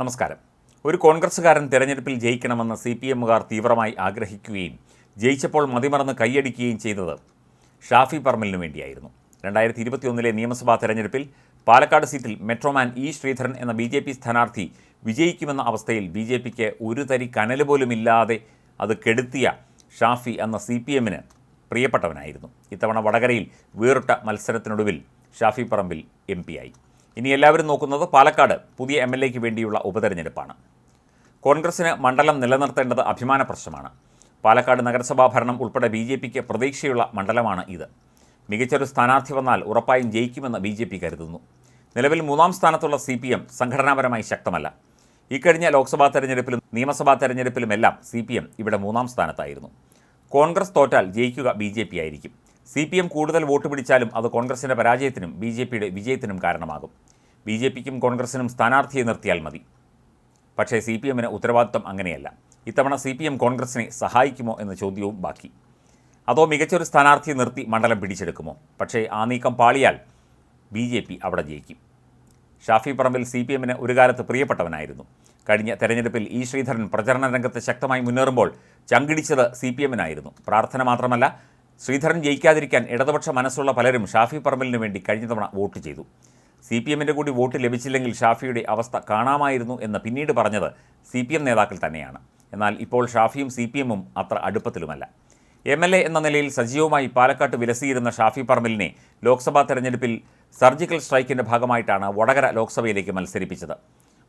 നമസ്കാരം. ഒരു കോൺഗ്രസ്സുകാരൻ തിരഞ്ഞെടുപ്പിൽ ജയിക്കണമെന്ന് സി പി എമ്മുകാർ തീവ്രമായി ആഗ്രഹിക്കുകയും ജയിച്ചപ്പോൾ മതിമറന്ന് കൈയടിക്കുകയും ചെയ്തത് ഷാഫി പറമ്പലിനു വേണ്ടിയായിരുന്നു. രണ്ടായിരത്തി ഇരുപത്തിയൊന്നിലെ നിയമസഭാ തെരഞ്ഞെടുപ്പിൽ പാലക്കാട് സീറ്റിൽ മെട്രോമാൻ ഇ ശ്രീധരൻ എന്ന ബി ജെ പി സ്ഥാനാർത്ഥി വിജയിക്കുമെന്ന അവസ്ഥയിൽ ബി ജെ പിക്ക് ഒരു തരി കനൽ പോലുമില്ലാതെ അത് കെടുത്തിയ ഷാഫി എന്ന സി പി എമ്മിന് പ്രിയപ്പെട്ടവനായിരുന്നു. ഇത്തവണ വടകരയിൽ വേറിട്ട മത്സരത്തിനൊടുവിൽ ഷാഫി പറമ്പിൽ എം ആയി. ഇനി എല്ലാവരും നോക്കുന്നത് പാലക്കാട് പുതിയ എം എൽ എക്ക് വേണ്ടിയുള്ള ഉപതെരഞ്ഞെടുപ്പാണ്. കോൺഗ്രസിന് മണ്ഡലം നിലനിർത്തേണ്ടത് അഭിമാന പ്രശ്നമാണ്. പാലക്കാട് നഗരസഭാ ഭരണം ഉൾപ്പെടെ ബി ജെ പിക്ക് പ്രതീക്ഷയുള്ള മണ്ഡലമാണ് ഇത്. മികച്ചൊരു സ്ഥാനാർത്ഥി വന്നാൽ ഉറപ്പായും ജയിക്കുമെന്ന് ബി ജെ പി കരുതുന്നു. നിലവിൽ മൂന്നാം സ്ഥാനത്തുള്ള സി പി എം സംഘടനാപരമായി ശക്തമല്ല. ഇക്കഴിഞ്ഞ ലോക്സഭാ തെരഞ്ഞെടുപ്പിലും നിയമസഭാ തെരഞ്ഞെടുപ്പിലുമെല്ലാം സി പി എം ഇവിടെ മൂന്നാം സ്ഥാനത്തായിരുന്നു. കോൺഗ്രസ് തോറ്റാൽ ജയിക്കുക ബി ജെ പി ആയിരിക്കും. സി പി എം കൂടുതൽ വോട്ട് പിടിച്ചാലും അത് കോൺഗ്രസിന്റെ പരാജയത്തിനും ബി ജെ പിയുടെ വിജയത്തിനും കാരണമാകും. ബി ജെ പിക്കും കോൺഗ്രസിനും സ്ഥാനാർത്ഥിയെ നിർത്തിയാൽ മതി. പക്ഷേ സി പി എമ്മിന് ഉത്തരവാദിത്വം അങ്ങനെയല്ല. ഇത്തവണ സി പി എം കോൺഗ്രസിനെ സഹായിക്കുമോ എന്ന ചോദ്യവും ബാക്കി. അതോ മികച്ചൊരു സ്ഥാനാർത്ഥിയെ നിർത്തി മണ്ഡലം പിടിച്ചെടുക്കുമോ? പക്ഷേ ആ നീക്കം പാളിയാൽ ബി ജെ പി അവിടെ ജയിക്കും. ഷാഫി പറമ്പിൽ സി പി എമ്മിന് ഒരു കാലത്ത് പ്രിയപ്പെട്ടവനായിരുന്നു. കഴിഞ്ഞ തെരഞ്ഞെടുപ്പിൽ ഈ ശ്രീധരൻ പ്രചരണ രംഗത്ത് ശക്തമായി മുന്നേറുമ്പോൾ ചങ്കിടിച്ചത് സി പി എമ്മിനായിരുന്നു പ്രാർത്ഥന മാത്രമല്ല ശ്രീധരൻ ജയിക്കാതിരിക്കാൻ ഇടതുപക്ഷ മനസ്സുള്ള പലരും ഷാഫി പറമ്പലിന് വേണ്ടി കഴിഞ്ഞ തവണ വോട്ട് ചെയ്തു. സി പി എമ്മിന്റെ കൂടി വോട്ട് ലഭിച്ചില്ലെങ്കിൽ ഷാഫിയുടെ അവസ്ഥ കാണാമായിരുന്നു എന്ന് പിന്നീട് പറഞ്ഞത് സി പി എം നേതാക്കൾ തന്നെയാണ്. എന്നാൽ ഇപ്പോൾ ഷാഫിയും സി പി എമ്മും അത്ര അടുപ്പത്തിലുമല്ല. എം എൽ എ എന്ന നിലയിൽ സജീവമായി പാലക്കാട്ട് വിലസിയിരുന്ന ഷാഫി പറമ്പലിനെ ലോക്സഭാ തെരഞ്ഞെടുപ്പിൽ സർജിക്കൽ സ്ട്രൈക്കിന്റെ ഭാഗമായിട്ടാണ് വടകര ലോക്സഭയിലേക്ക് മത്സരിപ്പിച്ചത്.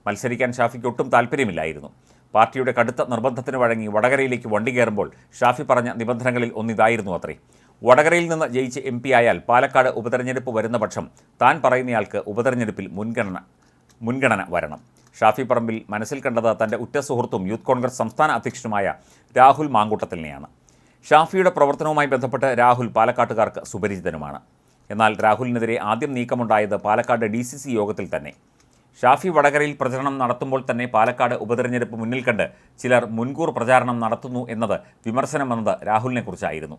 മത്സരിക്കാൻ ഷാഫിക്ക് ഒട്ടും താല്പര്യമില്ലായിരുന്നു പാർട്ടിയുടെ കടുത്ത നിർബന്ധത്തിന് വഴങ്ങി വടകരയിലേക്ക് വണ്ടി കയറുമ്പോൾ ഷാഫി പറഞ്ഞ നിബന്ധനകളിൽ ഒന്നിതായിരുന്നു അത്രേ. വടകരയിൽ നിന്ന് ജയിച്ച് എം പി ആയാൽ പാലക്കാട് ഉപതെരഞ്ഞെടുപ്പ് വരുന്ന പക്ഷം താൻ പറയുന്നയാൾക്ക് ഉപതെരഞ്ഞെടുപ്പിൽ മുൻഗണന മുൻഗണന വരണം. ഷാഫി പറമ്പിൽ മനസ്സിൽ കണ്ടത് തന്റെ ഉറ്റ സുഹൃത്തും യൂത്ത് കോൺഗ്രസ് സംസ്ഥാന അധ്യക്ഷനുമായ രാഹുൽ മാങ്കൂട്ടത്തിലിനെയാണ് ഷാഫിയുടെ പ്രവർത്തനവുമായി ബന്ധപ്പെട്ട് രാഹുൽ പാലക്കാട്ടുകാർക്ക് സുപരിചിതനുമാണ്. എന്നാൽ രാഹുലിനെതിരെ ആദ്യം നീക്കമുണ്ടായത് പാലക്കാട് ഡി യോഗത്തിൽ തന്നെ. ഷാഫി വടകരയിൽ പ്രചരണം നടത്തുമ്പോൾ തന്നെ പാലക്കാട് ഉപതെരഞ്ഞെടുപ്പ് മുന്നിൽ കണ്ട് ചിലർ മുൻകൂർ പ്രചാരണം നടത്തുന്നു എന്നത് വിമർശനം വന്നത് രാഹുലിനെക്കുറിച്ചായിരുന്നു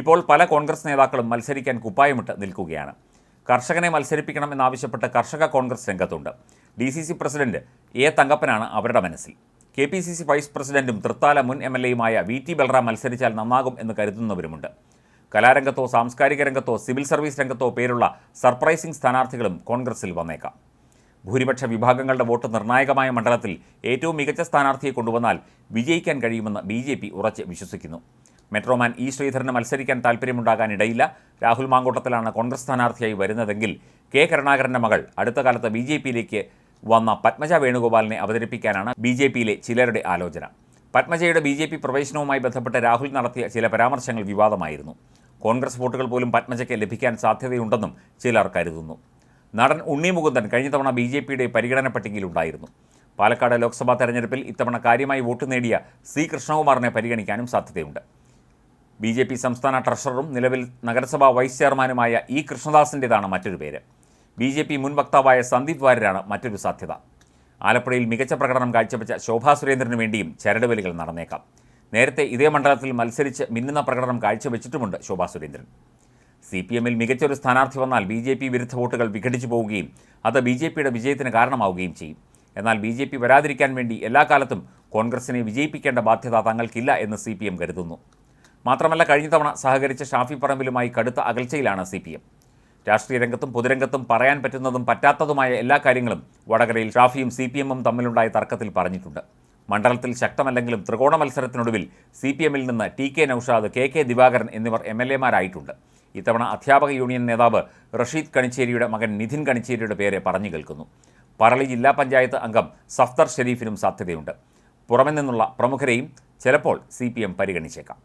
ഇപ്പോൾ പല കോൺഗ്രസ് നേതാക്കളും മത്സരിക്കാൻ കുപ്പായമിട്ട് നിൽക്കുകയാണ്. കർഷകനെ മത്സരിപ്പിക്കണം എന്നാവശ്യപ്പെട്ട് കർഷക കോൺഗ്രസ് രംഗത്തുണ്ട്. D C C president A തങ്കപ്പനാണ് അവരുടെ മനസ്സിൽ. K P C C vice പ്രസിഡന്റും തൃത്താല മുൻ എം എൽ എയുമായ വി ടി ബൽറാം മത്സരിച്ചാൽ നന്നാകും എന്ന് കരുതുന്നവരുമുണ്ട്. കലാരംഗത്തോ സാംസ്കാരിക രംഗത്തോ സിവിൽ സർവീസ് രംഗത്തോ പേരുള്ള സർപ്രൈസിംഗ് സ്ഥാനാർത്ഥികളും കോൺഗ്രസിൽ വന്നേക്കാം. ഭൂരിപക്ഷ വിഭാഗങ്ങളുടെ വോട്ട് നിർണായകമായ മണ്ഡലത്തിൽ ഏറ്റവും മികച്ച സ്ഥാനാർത്ഥിയെ കൊണ്ടുവന്നാൽ വിജയിക്കാൻ കഴിയുമെന്ന് ബി ജെ പി ഉറച്ച് വിശ്വസിക്കുന്നു. മെട്രോമാൻ ഇ ശ്രീധരന് മത്സരിക്കാൻ താൽപ്പര്യമുണ്ടാകാനിടയില്ല. രാഹുൽ മാങ്കൂട്ടത്തിലാണ് കോൺഗ്രസ് സ്ഥാനാർത്ഥിയായി വരുന്നതെങ്കിൽ കെ കരുണാകരന്റെ മകൾ അടുത്ത കാലത്ത് ബി ജെ പിയിലേക്ക് വന്ന പത്മജ വേണുഗോപാലിനെ അവതരിപ്പിക്കാനാണ് ബി ജെ പിയിലെ ചിലരുടെ ആലോചന. പത്മജയുടെ ബി ജെ പി പ്രവേശനവുമായി ബന്ധപ്പെട്ട് രാഹുൽ നടത്തിയ ചില പരാമർശങ്ങൾ വിവാദമായിരുന്നു. കോൺഗ്രസ് വോട്ടുകൾ പോലും പത്മജയ്ക്ക് ലഭിക്കാൻ സാധ്യതയുണ്ടെന്നും ചിലർ കരുതുന്നു. നടൻ ഉണ്ണി മുകുന്ദൻ കഴിഞ്ഞ തവണ ബി ജെ പിയുടെ പരിഗണന പട്ടികയിലുണ്ടായിരുന്നു. പാലക്കാട് ലോക്സഭാ തെരഞ്ഞെടുപ്പിൽ ഇത്തവണ കാര്യമായി വോട്ട് നേടിയ സി കൃഷ്ണകുമാറിനെ പരിഗണിക്കാനും സാധ്യതയുണ്ട്. ബി ജെ പി സംസ്ഥാന ട്രഷററും നിലവിൽ നഗരസഭാ വൈസ് ചെയർമാനുമായ ഇ കൃഷ്ണദാസിന്റെതാണ് മറ്റൊരു പേര്. ബി ജെ പി മുൻ വക്താവായ സന്ദീപ് വാര്യരാണ് മറ്റൊരു സാധ്യത. ആലപ്പുഴയിൽ മികച്ച പ്രകടനം കാഴ്ചവെച്ച ശോഭാ സുരേന്ദ്രന് വേണ്ടിയും ചരടുവലികൾ നടന്നേക്കാം. നേരത്തെ ഇതേ മണ്ഡലത്തിൽ മത്സരിച്ച് മിന്നുന്ന പ്രകടനം കാഴ്ചവെച്ചിട്ടുമുണ്ട് ശോഭാ സുരേന്ദ്രൻ. സി പി എമ്മിൽ മികച്ചൊരു സ്ഥാനാർത്ഥി വന്നാൽ ബി ജെ പി വിരുദ്ധ വോട്ടുകൾ വിഘടിച്ചു പോവുകയും അത് ബി ജെ പിയുടെ വിജയത്തിന് കാരണമാവുകയും ചെയ്യും. എന്നാൽ ബി ജെ പി വരാതിരിക്കാൻ വേണ്ടി എല്ലാ കാലത്തും കോൺഗ്രസിനെ വിജയിപ്പിക്കേണ്ട ബാധ്യത തങ്ങൾക്കില്ല എന്ന് സി പി എം കരുതുന്നു. മാത്രമല്ല കഴിഞ്ഞ തവണ സഹകരിച്ച ഷാഫി പറമ്പിലുമായി കടുത്ത അകൽച്ചയിലാണ് സി പി എം. രാഷ്ട്രീയ രംഗത്തും പൊതുരംഗത്തും പറയാൻ പറ്റുന്നതും പറ്റാത്തതുമായ എല്ലാ കാര്യങ്ങളും വടകരയിൽ ഷാഫിയും സി പി എമ്മും തമ്മിലുണ്ടായ തർക്കത്തിൽ പറഞ്ഞിട്ടുണ്ട്. മണ്ഡലത്തിൽ ശക്തമല്ലെങ്കിലും ത്രികോണ മത്സരത്തിനൊടുവിൽ സി പി എമ്മിൽ നിന്ന് T K Naushad K K Divakaran എന്നിവർ എം എൽ എമാരായിട്ടുണ്ട് ഇത്തവണ അധ്യാപക യൂണിയൻ നേതാവ് റഷീദ് കണിച്ചേരിയുടെ മകൻ നിധിൻ കണിച്ചേരിയുടെ പേരെ പറഞ്ഞു കേൾക്കുന്നു. പറളി ജില്ലാ പഞ്ചായത്ത് അംഗം സഫ്തർ ഷെരീഫിനും സാധ്യതയുണ്ട്. പുറമെ നിന്നുള്ള പ്രമുഖരെയും ചിലപ്പോൾ സി പരിഗണിച്ചേക്കാം.